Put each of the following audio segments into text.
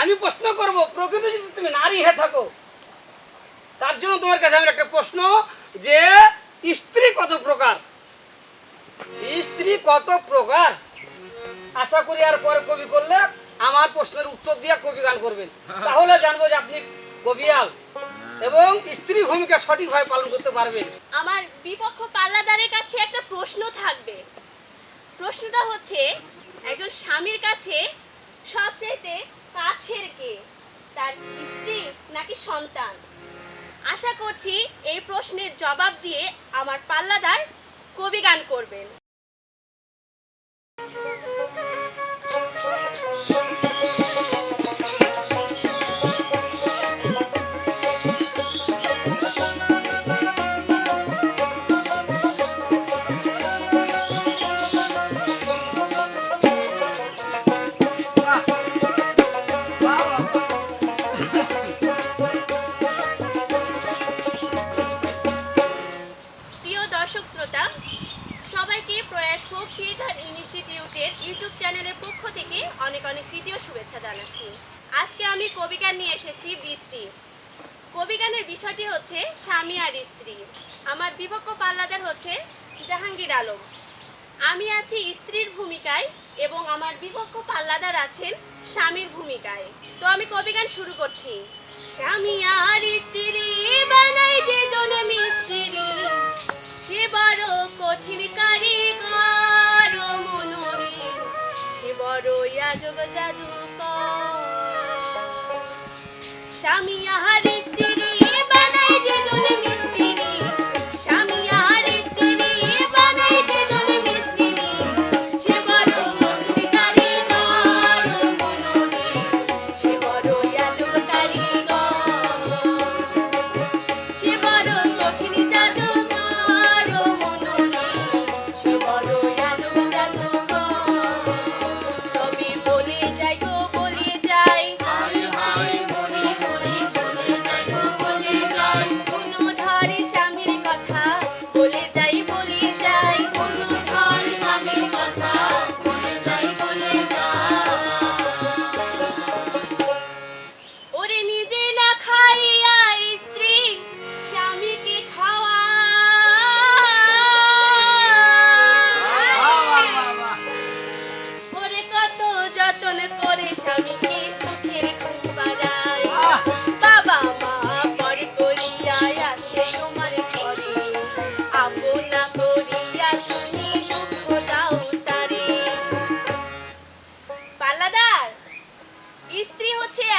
আমি প্রশ্ন করব, প্রকৃত যদি তুমি নারী হয়ে থাকো, তার জন্য তোমার কাছে আমার একটা প্রশ্ন যে, স্ত্রী কত প্রকার? স্ত্রী কত প্রকার? আশা করি আর পরে কবি করলে আমার প্রশ্নের উত্তর দিয়ে কবি গান করবেন। তাহলে জানব যে আপনি কবিয়াল এবং স্ত্রী ভূমিকা সঠিকভাবে পালন করতে পারবেন। আমার বিপক্ষ পাল্লাদারের কাছে একটা প্রশ্ন থাকবে। প্রশ্নটা হচ্ছে, একজন স্বামীর কাছে সবচেয়ে কাছের কে? তার স্ত্রী নাকি সন্তান? আশা করছি এই প্রশ্নের জবাব দিয়ে আমার পাল্লাদার কবি গান করবেন। স্বামী আর স্ত্রী। আমার বিপক্ষ পাল্লাদার হচ্ছে জাহাঙ্গীর আলম। আমি আছি স্ত্রীর ভূমিকায় এবং আমার বিপক্ষ পাল্লাদার আছেন স্বামীর ভূমিকায়। তো আমি কবিগান শুরু করছি। স্বামী আর স্ত্রী বানাই যে জন মিস্ত্রি সে বড় কঠিন কারিগর মনোরে। সে বড় আজব জাদু স্বামী আর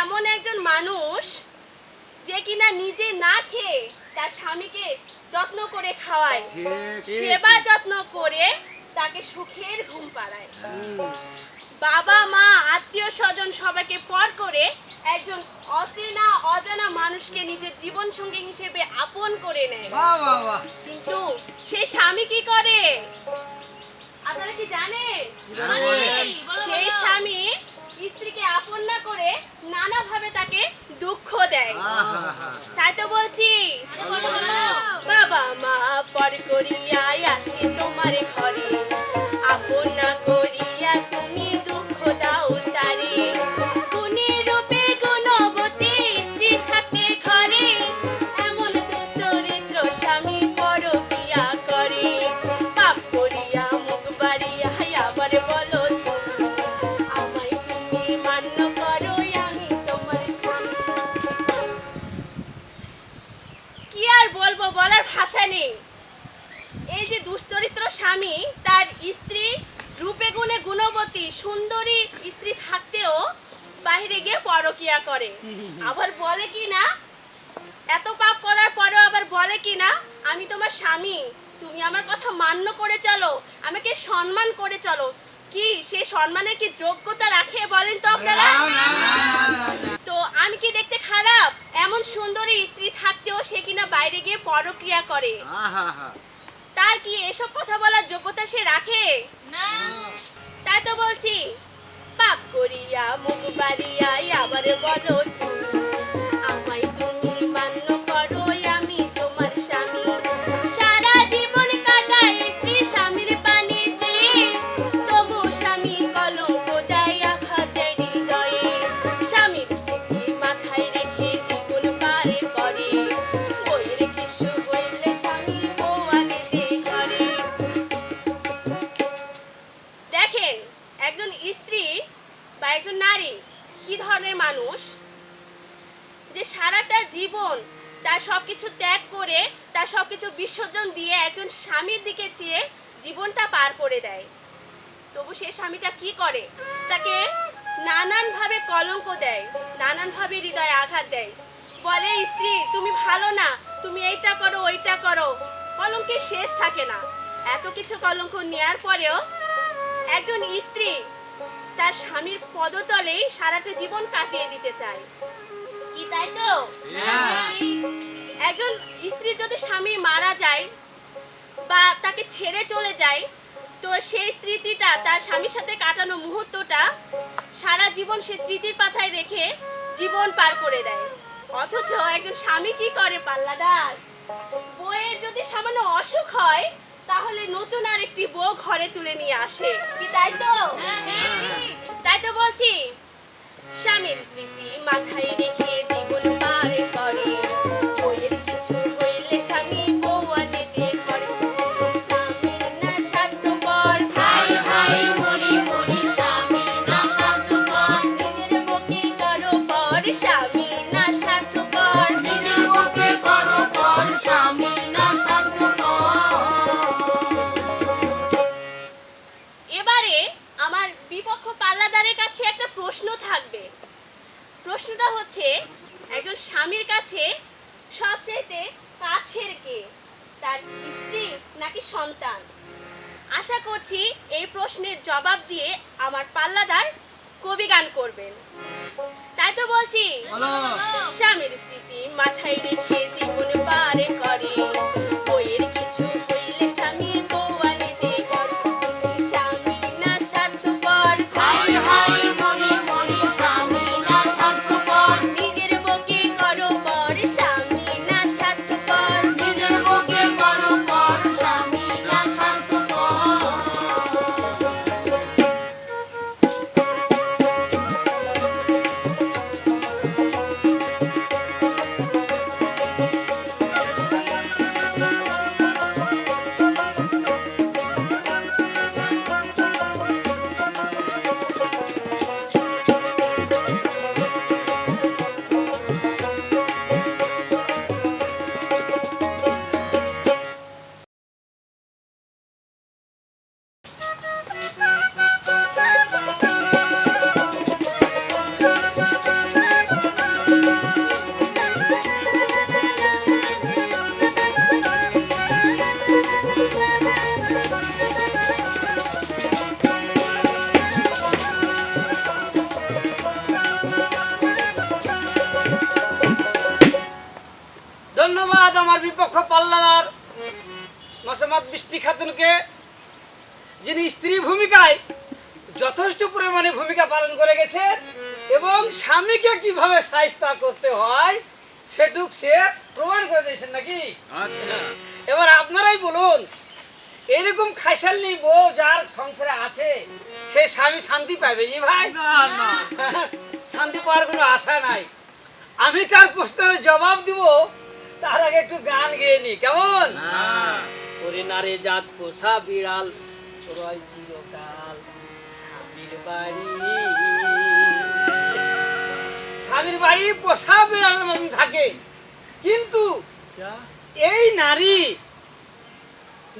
এমন একজন মানুষ যে কিনা নিজে না খেয়ে তার স্বামীকে যত্ন করে খাওয়ায়। সেবা যত্ন করে তাকে সুখের ঘুম পাড়ায়। বাবা মা আত্মীয় স্বজন সবাইকে পর করে একজন অচেনা অজানা মানুষকে নিজের জীবন সঙ্গী হিসেবে আপন করে নেয়। বাহ বাহ বাহ। কিন্তু সে স্বামী কি করে? আপনারা কি জানেন? সেই স্বামী স্ত্রীকে আপন না করে নানাভাবে তাকে দুঃখ দেয়। তাই তো বলছি। বাবা মা পর করিয়া আসি তোমার ঘরে। স্ত্রী রূপে গুণে গুণবতী সুন্দরী স্ত্রী থাকতেও বাইরে গিয়ে পরকিয়া করে। আবার বলে কি না? এত পাপ করার পরেও আবার বলে কি না? আমি তোমার স্বামী তুমি আমার কথা মান্য করে চলো আমাকে সম্মান করে চলো। কি সে সম্মানের কি যোগ্যতা রাখে বলেন তো আপনারা? তো আমি কি দেখতে খারাপ? এমন সুন্দরী স্ত্রী থাকতেও সে কিনা বাইরে গিয়ে পরক্রিয়া করে? তার কি এসব কথা বলার যোগ্যতা সে রাখে? না। তাই তো বলছি পাপ করিয়া মুখ বাড়িয়া আবার বলো তুমি, স্বামীটা কি করে? তাকে নানানভাবে কলঙ্ক দেয় নানানভাবে হৃদয়ে আঘাত দেয়। বলে স্ত্রী তুমি ভালো না তুমি এইটা করো ওইটা করো। কলঙ্কের শেষ থাকে না। এত কিছু কলঙ্ক নেয়ার পরেও একজন স্ত্রী তার স্বামীর পদতলেই সারাটা জীবন কাটিয়ে দিতে চায়। কি তাই তো? একজন স্ত্রী যদি স্বামী মারা যায় বা তাকে ছেড়ে চলে যায় তো সেই স্মৃতিটা তার স্বামীর সাথে কাটানো মুহূর্তটা সারা জীবন সে স্মৃতির পাথায় রেখে জীবন পার করে দেয়। অথচ একজন স্বামী কি করে পাল্লাদার? বইয়ের যদি সামান্য অসুখ হয় তাহলে নতুন আর একটি বউ ঘরে তুলে নিয়ে আসে। কি তাই তো? তাই তো বলছি। স্বামীর স্মৃতি মাথায় রেখে স্বামীর স্মৃতি মাথায় রেখে এবং স্বামীকে কীভাবে সাহিস্তা করতে হয় সেটুক সে প্রমাণ করে দিয়েছেন নাকি? এবার আপনারাই বলুন এরকম খাইসাল নেই বউ যার সংসারে আছে সে স্বামী শান্তি পাবে জি ভাই? শান্তি পাওয়ার কোনো আশা নাই। আমি তার প্রশ্নের জবাব দিব তার আগে একটু গান গেয়ে নি কেমন? ওরে নারে জাত পোষা বিড়াল রয় চিরকাল স্বামীর বাড়ি। স্বামীর বাড়ি পোষা বিড়ালের মতন থাকে। কিন্তু এই নারী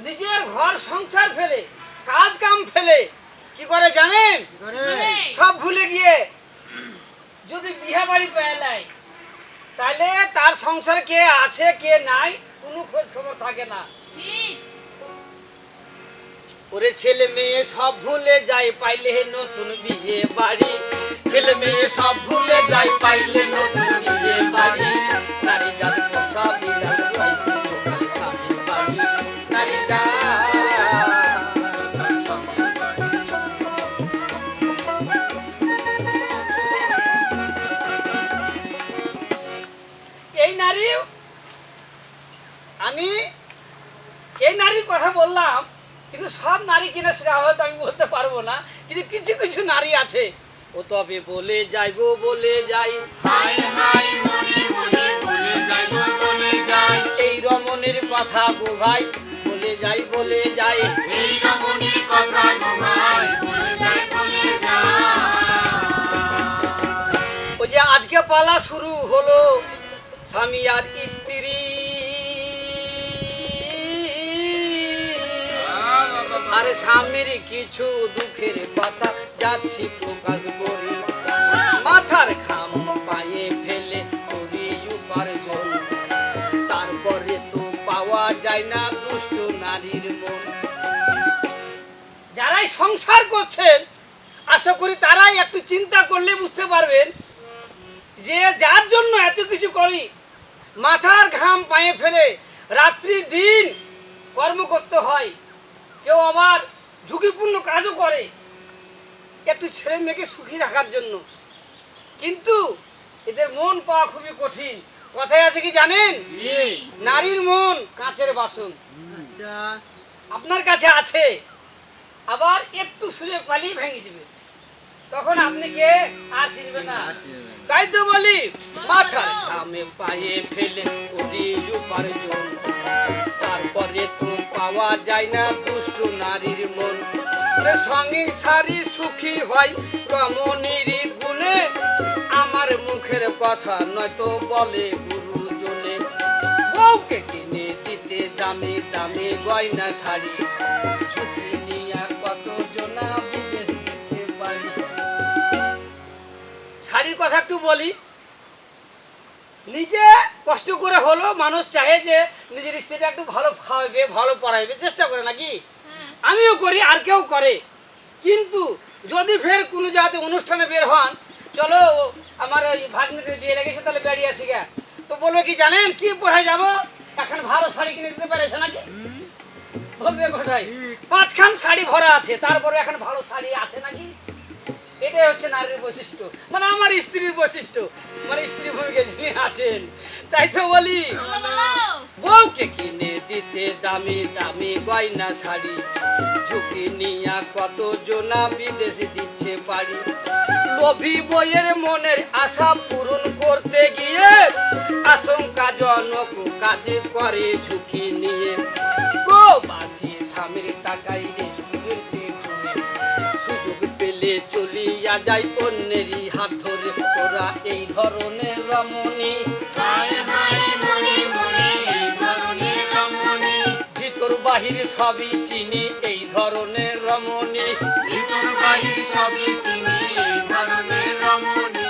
নিজের ঘর সংসার ফেলে কাজ কাম ফেলে কি করে জানেন? সব ভুলে গিয়ে যদি বিয়ে বাড়ি পেয়ে নেয় তাহলে তার সংসার কে আছে কে নাই কোনো খোঁজ খবর থাকে না। ওরে ছেলে মেয়ে সব ভুলে যায়, পাইলে নতুন বিয়ে বাড়ি। ছেলে মেয়ে সব ভুলে যায়, পাইলে নতুন নারী আছে। ও তবে বলে যাই গো বলে যাই। হাই হাই মরি মরি বলে যাই বলে যাই। এই রমণের কথা গো ভাই বলে যাই বলে যাই। এই রমণীর কথা গো ভাই বলে যাই বলে যাই। আজকে পালা শুরু হলো স্বামী আর স্ত্রী। আরে স্বামীর কিছু দুঃখের কথা যাচ্ছি প্রকাশ করে। মাথার খাম পায়ে ফেলে করি উপার্জন তারপরে তো পাওয়া যায় না দুষ্ট নারীর মন। যারাই সংসার করছেন, আশা করি তারাই একটু চিন্তা করলে বুঝতে পারবেন যে যার জন্য এত কিছু করি, মাথার ঘাম পায়ে ফেলে রাত্রি দিন কর্ম করতে হয়। কেউ আবার ঝুঁকিপূর্ণ কাজও করে। একটু ছেলে মেয়েকে সুখী রাখার জন্য। কিন্তু এদের মন পাওয়া খুবই কঠিন। কথায় আছে কি জানেন? নারীর মন কাঁচের বাসন। আচ্ছা। আপনার কাছে আছে আবার একটু সুযোগ পালিয়ে ভেঙে দিবে। তখন আপনি কে? আর চিনবে না। তাই তো বলি মাথার ঘামে পায়ে ফেলে উপার্জন তারপরে তো পাওয়া যায় না দুষ্ট নারীর সঙ্গে সারি সুখী হয় রমণীর গুণে। আমার মুখের কথা নয়তো বলে গুরুজনে। বউকে কিনে দিতে দামি দামি গয়না শাড়ি। ছুটি নিয়ে কত শাড়ির কথা একটু বলি। নিজে কষ্ট করে হলো মানুষ চাহে যে নিজের স্ত্রীটা একটু ভালো খাওয়াবে, ভালো পড়াইবে। চেষ্টা করে নাকি? আমিও করি, আর কেউ করে। কিন্তু যদি ফের কোনো জায়গাতে অনুষ্ঠানে বের হন, চলো, আমার ওই ভাগ্নিদের বিয়ে লেগেছে, তাহলে বেরিয়ে আসি গা। তো বলবে কি জানেন, কি পড়ায় যাব? এখন ভালো শাড়ি কিনে দিতে পেরেছে নাকি? বলবে কোথায়? পাঁচখান শাড়ি ভরা আছে, তারপরে এখন ভালো শাড়ি আছে নাকি? এটাই হচ্ছে নারীর বৈশিষ্ট্য। মানে আমার স্ত্রীর বৈশিষ্ট্য। মানে স্ত্রী ভূমিকা যিনি আছেন, তাই তো বলি। বউকে কিনে দিতে দামি দামি গয়না শাড়ি। ঝুঁকি নিয়া কত জনা বিদেশে দিচ্ছে বাড়ি। লোভী বইয়ের মনের আশা পূরণ করতে গিয়ে আশঙ্কাজনক কাজে করে ঝুঁকি নিয়ে। প্রবাসী স্বামীর টাকায় সুযোগ পেলে চলিয়া যাই অন্যেরই হাত ধরে তোরা এই ধরনের রমণী। বাহির সবই চিনি এই ধরনের রমণী। ভিতর বাহির সবই চিনি এই ধরনের রমণী।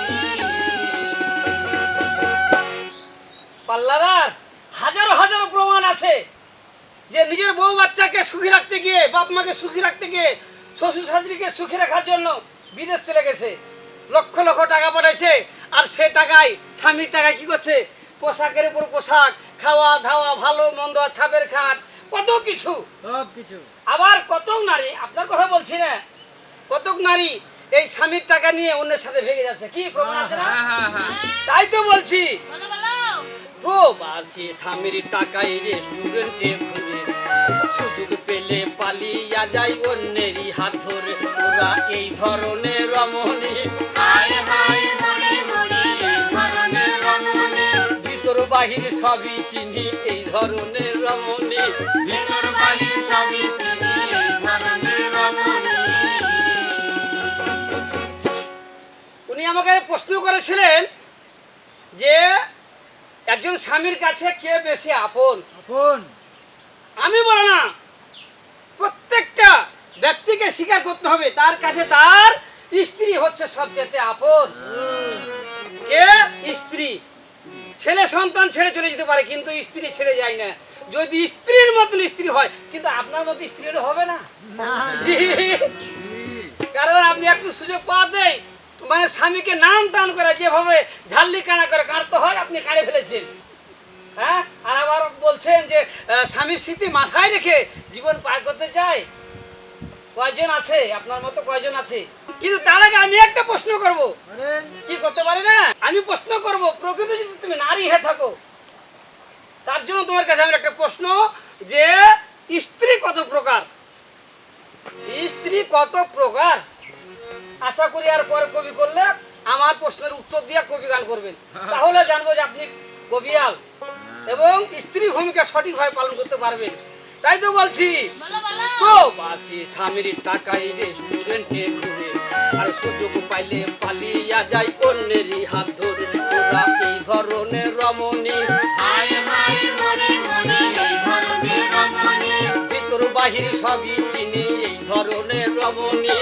পাল্লাদার হাজারো হাজারো প্রমাণ আছে যে নিজের বউ বাচ্চাকে সুখী রাখতে গিয়ে বাপ মাকে সুখী রাখতে গিয়ে শ্বশুর শাশুড়িকে সুখী রাখার জন্য বিদেশ চলে গেছে। লক্ষ লক্ষ টাকা পাঠাইছে আর সে টাকায় স্বামীর টাকায় কি করছে? পোশাকের উপর পোশাক খাওয়া ধাওয়া ভালো মন্দ ছাপের খাট কত কিছু? সব কিছু। আবার কত নারী আপনার কথা বলছি না কতক নারী এই স্বামীর টাকা নিয়ে অন্যের সাথে ভেঙে যাচ্ছে কি প্রমাণ আছে না? তাই তো বলছি। প্রবাসী স্বামীর টাকায় রেস্টুরেন্টে ঘুরে সুযোগ পেলে পালিয়া যাই অন্যেরই হাত ধরে। ওরা এই ধরনের রমণী। হায় হায়। সবই চিনি এই ধরনের রমণী। ভিতর বাহির সবই চিনি এই ধরনের রমণী। উনি আমাকে প্রশ্ন করেছিলেন যে একজন স্বামীর কাছে কে বেশি আপন? আপন? আমি বলে না প্রত্যেকটা ব্যক্তিকে স্বীকার করতে হবে তার কাছে তার স্ত্রী হচ্ছে সবচেয়ে আপন। কে? স্ত্রী। ছেলে সন্তান ছেড়ে চলে যেতে পারে কিন্তু স্ত্রী ছেড়ে যায় না। যদি স্ত্রীর মতন স্ত্রী হয় কিন্তু আপনার মতো স্ত্রী হলে হবে না? কারণ আপনি একটু সুযোগ পাওয়াতেই মানে স্বামীকে নান টান করে যেভাবে ঝাল্লি কানা করে কাটতে হয় আপনি কাড়ে ফেলেছেন। হ্যাঁ? আর আবার বলছেন যে স্বামীর স্মৃতি মাথায় রেখে জীবন পার করতে চায় কয়জন আছে? আপনার মতো কয়জন আছে? কিন্তু তার আগে আমি একটা প্রশ্ন করব। কি করতে পারি না? আমি প্রশ্ন করব প্রকৃত যদি তুমি নারী হয়ে থাকো তার জন্য তোমার কাছে আমি একটা প্রশ্ন যে স্ত্রী কত প্রকার? স্ত্রী কত প্রকার? আশা করি আর পরে কবি করলে আমার প্রশ্নের উত্তর দিয়ে কবি গান করবেন। তাহলে জানব যে আপনি কবিয়াল এবং স্ত্রী ভূমিকা সঠিকভাবে পালন করতে পারবেন। তাই তো বলছি। তো বাসি স্বামীর টাকাই রে স্টুডেন্টের ঘুরে আর সুযোগ পাইলে পালিয়া যাই অন্যেরই হাত ধরে। তোরা এই ধরনের রমণী। ভিতর বাহির সবই চিনি এই ধরনের রমণী।